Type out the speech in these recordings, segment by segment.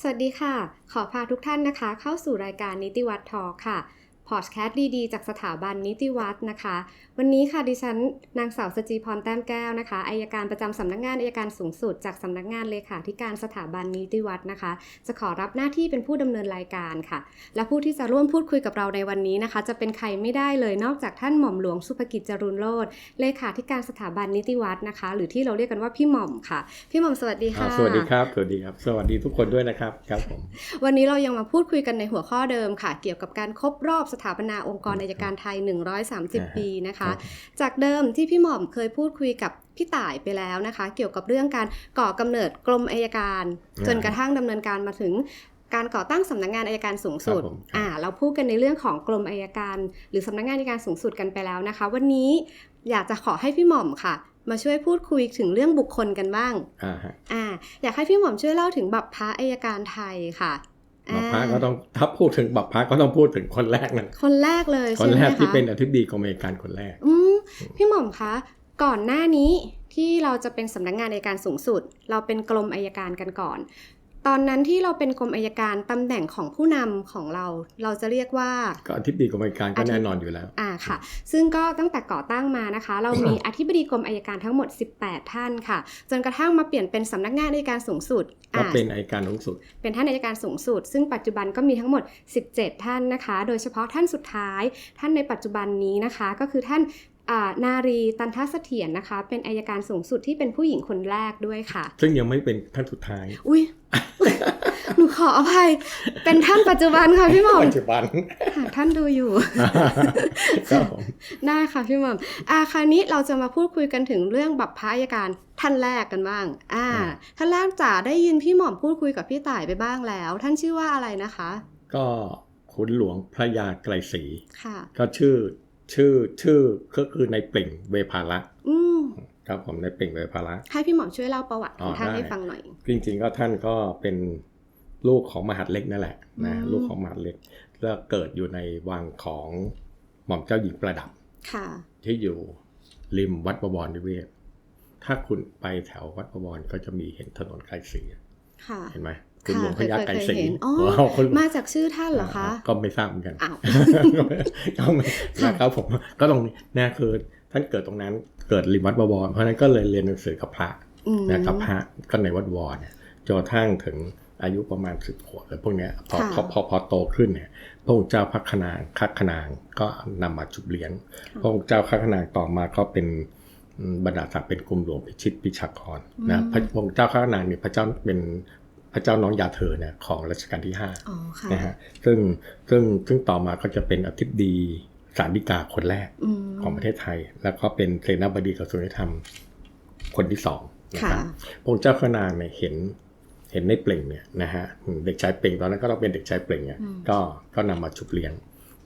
สวัสดีค่ะ ขอพาทุกท่านนะคะ เข้าสู่รายการนิติวัฒน์ทอค่ะ พอดแคสต์ดีๆ จากสถาบันนิติวัฒน์นะคะ วันนี้ค่ะดิฉันนางสาวสจีพรแต้มแก้วนะคะอายการประจำสำนักงานอายการสูงสุด จากสำนักงานเลขาธิการสถาบันนิติวัฒน์นะคะ จะขอรับหน้าที่เป็นผู้ดำเนินรายการค่ะ และผู้ที่จะร่วมพูดคุยกับเราในวันนี้นะคะ จะเป็นใครไม่ได้เลยนอกจากท่านหม่อมหลวงสุภกิจจรุนโลดเลขาธิการสถาบันนิติวัฒน์นะคะ หรือที่เราเรียกกันว่าพี่หม่อมค่ะ พี่หม่อมสวัสดีอ่าค่ะสวัสดีครับสวัสดีครับสวัสดีทุกคนด้วยนะครับครับผมวันนี้เรายังมาพูดคุยกันในหัวข้อเดิมค่ะ เกี่ยวกับการครบรอบสถาปนาองค์กรอัยการไทย 130 ปีนะคะ จากเดิมที่พี่หม่อมเคยพูดคุยกับพี่ต่ายไปแล้วนะคะ เกี่ยวกับเรื่องการก่อกำเนิดกรมอัยการอ่าจนกระทั่งดำเนินการมาถึงการก่อตั้งสำนักงานอัยการสูงสุดครับผมครับอ่า เราพูดกันในเรื่องของกรมอัยการ หรือสำนักงานอัยการสูงสุดกันไปแล้วนะคะ วันนี้อยากจะขอให้พี่หม่อมค่ะ มาช่วยพูดคุยถึงเรื่องบุคคลกันบ้าง อ่าฮะอ่าอยากให้พี่หม่อมช่วยเล่าถึงบัพพะอัยการไทยค่ะ บัพพะอ่าก็ต้องถ้าพูดถึงบัพพะก็ต้องพูดถึงคนแรกนั่นคนแรกเลยคใช่นไหมแรกคะที่เป็นอธิบดีกรมอัยการคนแรก อืมพี่หม่อมคะก่อนหน้านี้ที่เราจะเป็นสำนักงานอัยการสูงสุด เราเป็นกรมอัยการกันก่อน ตอนนั้นที่เราเป็นกรมอัยการตำแหน่งของผู้นำของเรา เราจะเรียกว่า ก็อธิบดีกรมอัยการก็อธิแน่นอนอยู่แล้วอ่าค่ะ ซึ่งก็ตั้งแต่ก่อตั้งมานะคะ เรามีอธิบดีกรมอัยการทั้งหมด 18 ท่านค่ะ จนกระทั่งมาเปลี่ยนเป็นสำนักงานอัยการสูงสุดก็อ่าเป็นอัยการสูงสุด เป็นท่านอัยการสูงสุด ซึ่งปัจจุบันก็มีทั้งหมด 17 ท่านนะคะ โดยเฉพาะท่านสุดท้าย ท่านในปัจจุบันนี้นะคะ ก็คือท่านอ่านารีตันทัเสถียรนะคะ เป็นอายการสูงสุดที่เป็นผู้หญิงคนแรกด้วยค่ะ ซึ่งยังไม่เป็นท่านสุดท้าย อุ้ย หนูขออภัย เป็นท่านปัจจุบันค่ะพี่หม่อมปัจจุบันหากท่านดูอยู่ครับผมได้ค่ะพี่หม่อมอ่าคราวนี้เราจะมาพูดคุยกันถึงเรื่องบัพพะอัยการท่านแรกกันบ้าง อ่า ท่านแรกจ๋าได้ยินพี่หม่อมพูดคุยกับพี่ต่ายไปบ้างแล้ว ท่านชื่อว่าอะไรนะคะ ก็ขุนหลวงพระยาไกรศรีค่ะ ก็ชื่อชื่อชื่อก็คือในเปล่งเวภาระอืม ครับผมในเปล่งเวภาระให้พี่หม่อมช่วยเล่าประวัติของอ๋อท่านได้ให้ฟังหน่อย จริง ๆ ก็ท่านก็เป็นลูกของมหาดเล็กนั่นแหละนะอืมลูกของมหาดเล็กแล้วเกิดอยู่ในวังของหม่อมเจ้าหญิงประดับค่ะที่อยู่ริมวัดประวรนิเวศ ถ้าคุณไปแถววัดประวรก็จะมีเห็นถนนไกรศรีค่ะเห็นไหมคุณหลวงพเคยญาเคยไกรเคยศรีเห็นอ๋อว้าวคุณหลวงมาจากชื่อท่านเหรอคะ ก็ไม่ทราบเหมือนกันอ้าวก็ไม่นะครับผมก็ตรงนี้นะคือท่านเกิดตรงนั้น เกิดริมวัดประวรเพราะฉะนั้นก็เลยเรียนหนังสือกับพระอืมนะครับพระก็ในวัดวรเนี่ยจนกระทั่งถึงอายุประมาณสิบขวบอะไรพวกเนี้ยพอค่ะพอพอพอโตขึ้นเนี่ยพระองค์เจ้าพักขนางคักขนางก็นำมาจุบเลี้ยงพระองค์เจ้าคักขนางต่อมาก็เป็นอืมบรรดาศักดิ์เป็นกรมหลวงพิชิตพิชากรนะพระพระองค์เจ้าคักขนางเนี่ยพระเจ้าเป็นพระเจ้าน้องยาเธอเนี่ยของรัชกาลที่ห้าอ๋อค่ะนะฮะซึ่งซึ่งซึ่งต่อมาก็จะเป็นอธิบดี สารดิกาคนแรกอืมของประเทศไทย แล้วก็เป็นเสนาบดีกระทรวงยุติธรรมคนที่สองนะครับค่ะพระองค์เจ้าขนางเนี่ยเห็นเห็นในเปล่งเนี่ยนะฮะอืมเด็กชายเปล่งตอนนั้นก็ต้องเป็นเด็กชายเปล่งเนี่ยอืมก็ก็นำมาชุบเรียน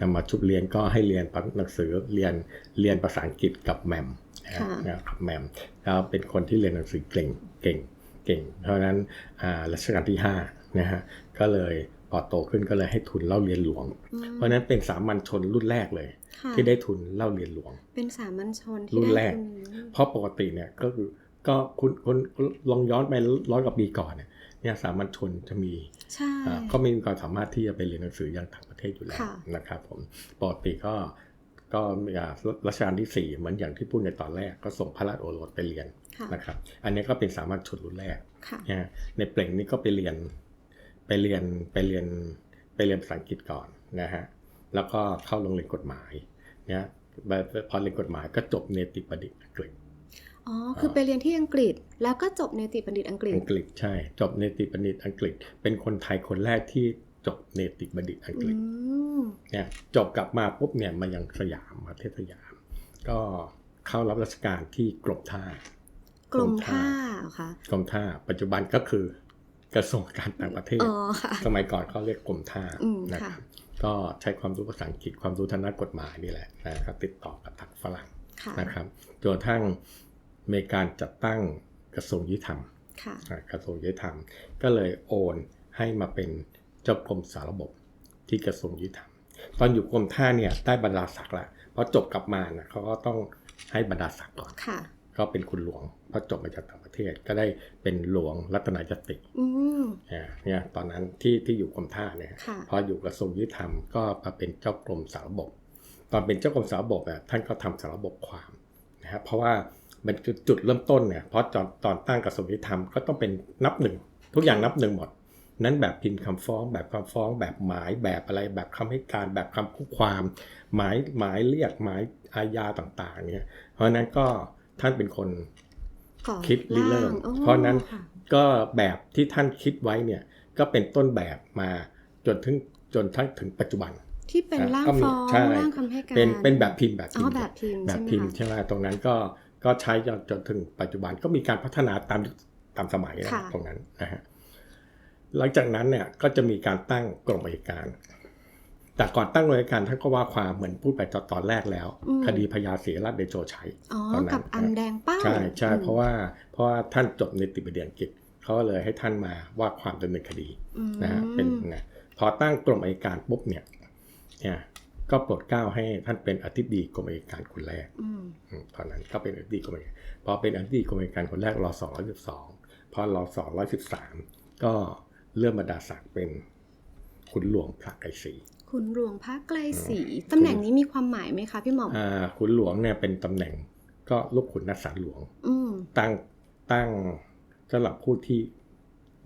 นำมาชุบเรียนก็ให้เรียนหนังสือเรียนเรียนภาษาอังกฤษกับแมมนะฮะค่ะนะครับแมมแล้วเป็นคนที่เรียนหนังสือเก่งเก่งเก่ง เพราะฉะนั้นอ่ารัชกาลที่ห้านะฮะก็เลย พอโตขึ้นก็เลยให้ทุนเล่าเรียนหลวงอืมเพราะฉะนั้นเป็นสามัญชนรุ่นแรกเลยค่ะที่ได้ทุนเล่าเรียนหลวง เป็นสามัญชนที่รุ่นได้แรกทุนเพราะปกติเนี่ยก็คือก็คุณคุณคุณลองย้อนไปร้อยกว่าปีก่อนเนี่ยเนี่ยสามัญชนจะมีใช่อ่าก็ไม่มีความสามารถที่จะไปเรียนหนังสืออย่างต่างประเทศอยู่แล้วค่ะนะครับผมปกติก็ก็อ่ารัชกาลที่สี่เหมือนอย่างที่พูดในตอนแรกก็ส่งพระราชโอรสไปเรียนค่ะนะครับ อันนี้ก็เป็นสามัญชนรุ่นแรกค่ะนะในเปล่งนี้ก็ไปเรียน ไปเรียนไปเรียนไปเรียนภาษาอังกฤษก่อนนะฮะแล้วก็เข้าโรงเรียนกฎหมายเนี่ยพอเรียนกฎหมายก็จบเนติบัณฑิตอังกฤษอ๋อ คือไปเรียนที่อังกฤษ แล้วก็จบเนติบัณฑิตอังกฤษ อังกฤษใช่ จบเนติบัณฑิตอังกฤษ เป็นคนไทยคนแรกที่จบเนติบัณฑิตอังกอืฤษมเนี่ยจบกลับมาปุ๊บเนี่ยมายังสยามมาเทศสยาม ก็เข้ารับราชการที่กรมท่ากรมท่าเหรอคะกรมท่าปัจจุบันก็คือ กระทรวงการต่างประเทศอ๋อค่ะสมัยก่อนเขาเรียกกรมท่าอืมนะคค่ะรับก็ใช้ความรู้ภาษาอังกฤษความรู้ทางด้านกฎหมายนี่แหละนะครับติดต่อกับทางฝรั่งค่ะนะครับจนกระทั่งมีการจัดตั้งกระทรวงยุติธรรมค่ะอ่ากระทรวงยุติธรรม ก็เลยโอนให้มาเป็นเจ้ากรมสารบบที่กระทรวงยุติธรรม ตอนอยู่กรมท่าเนี่ยได้บรรดาศักดิ์ละพอจบกลับมานะเขาก็ต้องให้บรรดาศักดิ์ก่อนค่ะ ก็เป็นคุณหลวงเพราะจบมาจากต่างประเทศก็ได้เป็นหลวงรัตนายติอืมอ่าเนี่ยตอนนั้นที่ที่อยู่กรมท่าเนี่ยค่ะพออยู่กระทรวงยุติธรรมก็มาเป็นเจ้ากรมสารบก ตอนเป็นเจ้ากรมสารบกอะท่านก็ทำสารบกความนะครับเพราะว่ามันจุดจุดเริ่มต้นเนี่ยเพราะตอนตอนตั้งกระทรวงยุติธรรมก็ต้องเป็นนับหนึ่งทุกอย่างนับหนึ่งหมด นั้นแบบพิมพ์คำฟ้องแบบคำฟ้อง แบบหมายแบบอะไรแบบคำให้การแบบคำคู่ความ หมายหมายเรียกหมายอาญาต่างๆเนี่ยเพราะฉะนั้นก็ ท่านเป็นคนก่อคิดริเริ่มร่างโอ้เพราะฉะนั้นค่ะก็แบบที่ท่านคิดไว้เนี่ยก็เป็นต้นแบบมาจนถึงจนทั้งถึงปัจจุบัน ที่เป็นร่างก็มีฟ้องใช่ร่างคำให้การเป็นเป็นแบบพิมพ์แบบอ๋พิอมพ์แบบพิมพ์แบบใช่ไหมพิมพ์คะใช่ไหมตรงนั้นก็ก็ใช้จนจนถึงปัจจุบันก็มีการพัฒนาตามตามสมัยนะค่ะตรงนั้นนะฮะหลังจากนั้นเนี่ยก็จะมีการตั้งกรมอัยการ แต่ก่อนตั้งกรมอัยการท่านก็ว่าความเหมือนพูดไปตอนแรกแล้ว คดีพญาศรีรัตน์เดโชชัยอ๋อตอนนั้นกับอันแดงเป้าใช่ใช่อืมเพราะว่าเพราะว่าท่านจบในติบดีอังกฤษเขาก็เลยให้ท่านมาว่าความดำเนินคดีอืมนะฮะเป็นนะพอตั้งกรมอัยการปุ๊บเนี่ยเนี่ยก็โปรดเกล้าให้ท่านเป็นอธิบดีกรมอัยการคนแรกอืมอืมตอนนั้นก็เป็นอธิบดีกรมอัยการพอเป็นอธิบดีกรมอัยการคนแรกรอสองร้อยสิบสองพอรอสองร้อยสิบสามก็เลื่อนบรรดาศักดิ์เป็นขุนหลวงพระไกรศรี ขุนหลวงพระไกลศรีตำแหน่งนี้มีความหมายไหมคะพี่หม่อมอ่าขุนหลวงเนี่ยเป็นตำแหน่งก็ลูกขุนนักษาหลวงอืมตั้งตั้งสำหรับผู้ที่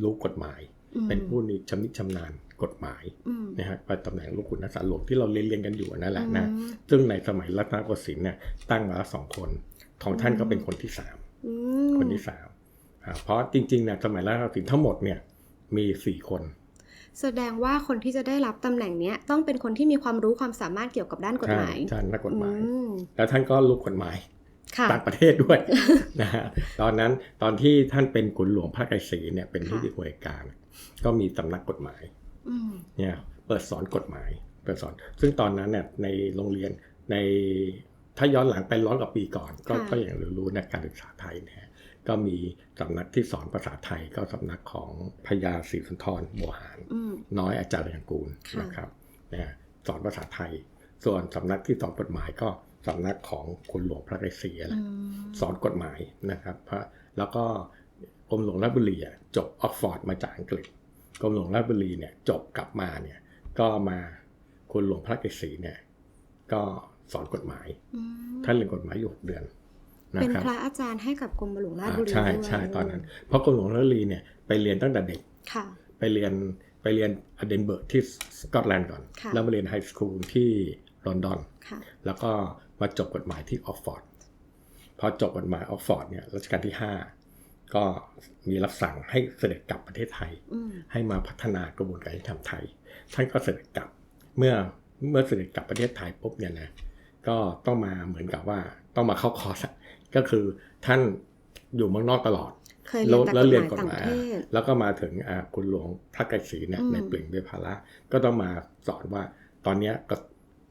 รู้กฎหมายอืมเป็นผู้นี้ชำนิชำนาญกฎหมายอืมนะฮะเป็นตำแหน่งลูกขุนนักษาหลวงที่เราเรียนเรียนกันอยู่นั่นแหละนะอืมซึ่งในสมัยรัตนโกสินทร์เนี่ยตั้งมาแล้วสองคนของท่านก็เป็นคนที่สามอืมคนที่สามอ่าเพราะจริงๆเนี่ยสมัยรัตนโกสินทร์ทั้งหมดเนี่ยมีสี่คน แสดงว่าคนที่จะได้รับตำแหน่งเนี้ยต้องเป็นคนที่มีความรู้ความสามารถเกี่ยวกับด้านกฎหมายใช่ใช่นักกฎหมายอืมแล้วท่านก็รู้กฎหมายค่ะต่างประเทศด้วยนะฮะตอนนั้นตอนที่ท่านเป็นขุนหลวงพระไกรศรีเนี่ยเป็นที่ดีกวยการ ก็มีสำนักกฎหมายอืมเนี่ยเปิดสอนกฎหมาย เปิดสอน ซึ่งตอนนั้นเนี่ยในโรงเรียนใน ถ้าย้อนหลังไปร้อยกว่าปีก่อน ก็ก็อย่างรู้ๆนะการศึกษาไทยเนี่ยก็มีสำนักที่สอนภาษาไทยก็สำนักของพญาศรีสุนทรโมหารอืมน้อยอาจารย์ยังกูลค่ะนะครับนะสอนภาษาไทย ส่วนสำนักที่สอนกฎหมายก็สำนักของคุณหลวงพระไกรศรีแหอืละมสอนกฎหมายนะครับพระแล้วก็กรมหลวงราชบุรีอะจบออกฟอร์ดมาจากอังกฤษกรมหลวงราชบุรีเนี่ยจบกลับมาเนี่ยก็มาคุณหลวงพระไกรศรีเนี่ยก็ สอนกฎหมายอืมท่านเรียนกฎหมายอยู่หกเดือนนะเป็นครับพระอาจารย์ให้กับกรมหลวงราชอ่าบุรีใช่ด้วยใช่ตอนนั้น เพราะกรมหลวงราชบุรีเนี่ยไปเรียนตั้งแต่เด็กค่ะไปเรียนไปเรียนอเดนเบิร์กที่สกอตแลนด์ก่อนค่ะแล้วมาเรียนไฮสคูลที่ลอนดอนค่ะแล้วก็มาจบกฎหมายที่ออกฟอร์ดพอจบกฎหมายออกฟอร์ดเนี่ยรัชกาลที่ 5 ก็มีรับสั่งให้เสด็จกลับประเทศไทยอืมให้มาพัฒนากระบวนการยุติธรรมไทย ท่านก็เสด็จกลับเมื่อเมื่อเสด็จกลับประเทศไทยปุ๊บเนี่ยนะ ก็ต้องมาเหมือนกับว่าต้องมาเข้าคอร์สอะก็คือท่านอยู่เมืองนอกตลอดเคยเรียนแต่แล้วกฎเรีหยนมายกฎต่างหปมายระเทศแล้วก็มาถึงอ่าคุณหลวงพระไกรศรีเนี่ยอืมในเปล่งเวภาระก็ต้องมาสอนว่าตอนเนี้ยก็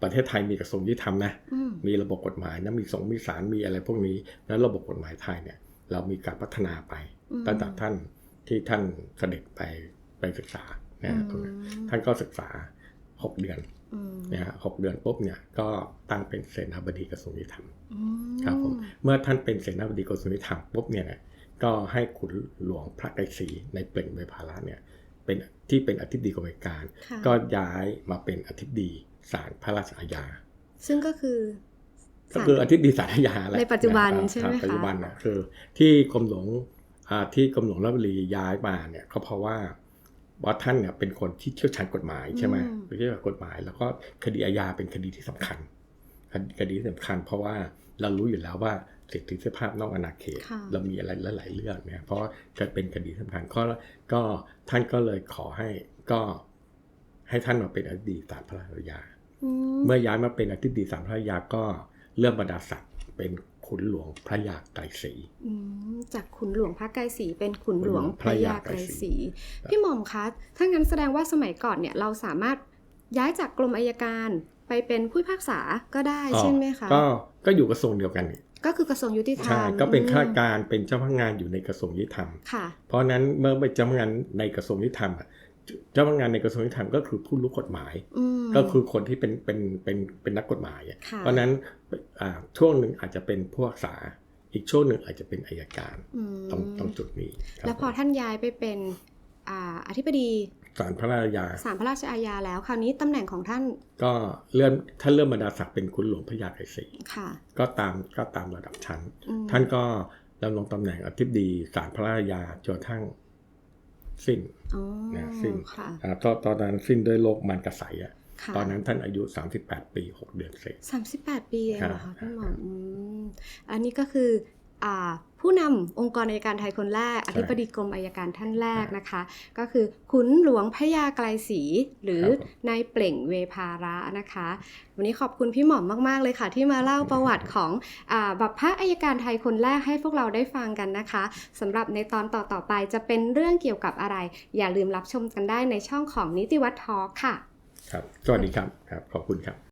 ประเทศไทยมีกระทรวงยุติธรรมนะอืมมีระบบกฎหมายนะมีสงฆ์มีศาลมีอะไรพวกนี้แล้วระบบกฎหมายไทยเนี่ย เรามีการพัฒนาไปอืมตั้งแต่ท่านที่ท่านเสด็จไปไปศึกษานะฮะตรงนั้นท่านก็ศึกษา 6 เดือน อืมนะฮะหกเดือนปุ๊บเนี่ยก็ตั้งเป็นเสนาบดีกระทรวงยุติธรรมอืมครับผมเมื่อท่านเป็นเสนาบดีกระทรวงยุติธรรมปุ๊บเนี่ยนะก็ให้ขุนหลวงพระไกรศรีในเปล่งเวภาระเนี่ยเป็นที่เป็นอธิบดีกรมอัยการค่ะก็ย้ายมาเป็นอธิบดีศาลพระราชอาญา ซึ่งก็คือก็คืออธิบดีศาลอาญาแหละในปัจจุบันนะครับใช่ไหมคะปัจจุบันนะคือที่กรมหลวงอ่าที่กรมหลวงราชบุรีย้ายมาเนี่ยก็เพราะว่า ว่าท่านเนี่ยเป็นคนที่เชี่ยวชาญกฎหมายใช่ไหมอืมเชี่ยวชาญกฎหมาย แล้วก็คดีอาญาเป็นคดีที่สำคัญ คดีคดีที่สำคัญ เพราะว่าเรารู้อยู่แล้วว่าสิทธิเสรีภาพนอกอาณาเขตค่ะเรามีอะไรหลาย ๆ เรื่องเนี่ยเพราะว่าจะเป็นคดีสำคัญก็ก็ท่านก็เลยขอให้ก็ให้ท่านมาเป็นอธิบดีศาลพระราชอาญาอืมเมื่อย้ายมาเป็นอธิบดีสามพระยาก็เลื่อนบรรดาศักดิ์เป็น ขุนหลวงพระยาไกรศรีอืมจากขุนหลวงพระไกรศรีเป็นขุนหลวงขุนหลวงพระยาไกรศรีพี่หม่อมคะถ้างั้นแสดงว่าสมัยก่อนเนี่ยเราสามารถย้ายจากกรมอายการไปเป็นผู้พิพากษาก็ได้ใช่ไหมคะก็ก็อยู่กระทรวงเดียวกันนี่ก็คือกระทรวงยุติธรรใช่มก็เป็นข้าราชอืมการเป็นเจ้าพนักงานอยู่ในกระทรวงยุติธรรมค่ะเพราะฉะนั้นเมื่อเป็นเจ้าพนักงานในกระทรวงยุติธรรมอะ เจ้าพนักงานในกระทรวงยุติธรรมก็คือผู้รู้กฎหมายอืมก็คือคนที่เป็นเป็นเป็นเป็นนักกฎหมายอะค่ะเพราะฉะนั้นอ่าช่วงหนึ่งอาจจะเป็นผู้รักษาอีกช่วงหนึ่งอาจจะเป็นอายการอืมตรงตรงจุดนี้ครับแล้วพอท่านย้ายไปเป็นอ่าอธิบดีศาลพระราชยาศาลพระราชอาญาแล้วคราวนี้ตำแหน่งของท่าน ก็เลื่อนท่านเลื่อนบรรดาศักดิ์เป็นคุณหลวงพระยาไกรศรีค่ะก็ตามก็ตามระดับชั้นอืมท่านก็ดำรงตำแหน่งอธิบดีศาลพระราชยาจนกระทั่ง สิ้นอ๋อนะสิ้นค่ะอ่าตอนตอนนั้นสิ้นด้วยโรคมันกระใสอะค่ะตอนนั้นท่านอายุ 38 ปี 6 เดือนเศษสามสิบแปดปีเองเหรอครัคะบพี่หมออืมอันนี้ก็คืออ่า ผู้นำองค์กรอัยการไทยคนแรก อธิบดีกรมอัยการท่านแรกนะคะ ก็คือขุนหลวงพระยาไกลศรีหรือครับผมนายเปล่งเวภาระนะคะ วันนี้ขอบคุณพี่หมอมมาก ๆ เลยค่ะ ที่มาเล่าประวัติของอาแบบพระอัยการไทยคนแรกให้พวกเราได้ฟังกันนะคะสำหรับในตอนต่อ ๆ ไปจะเป็นเรื่องเกี่ยวกับอะไร อย่าลืมรับชมกันได้ในช่องของนิติวัฒน์ทอล์กค่ะ ครับ สวัสดีครับครับ ขอบคุณครับ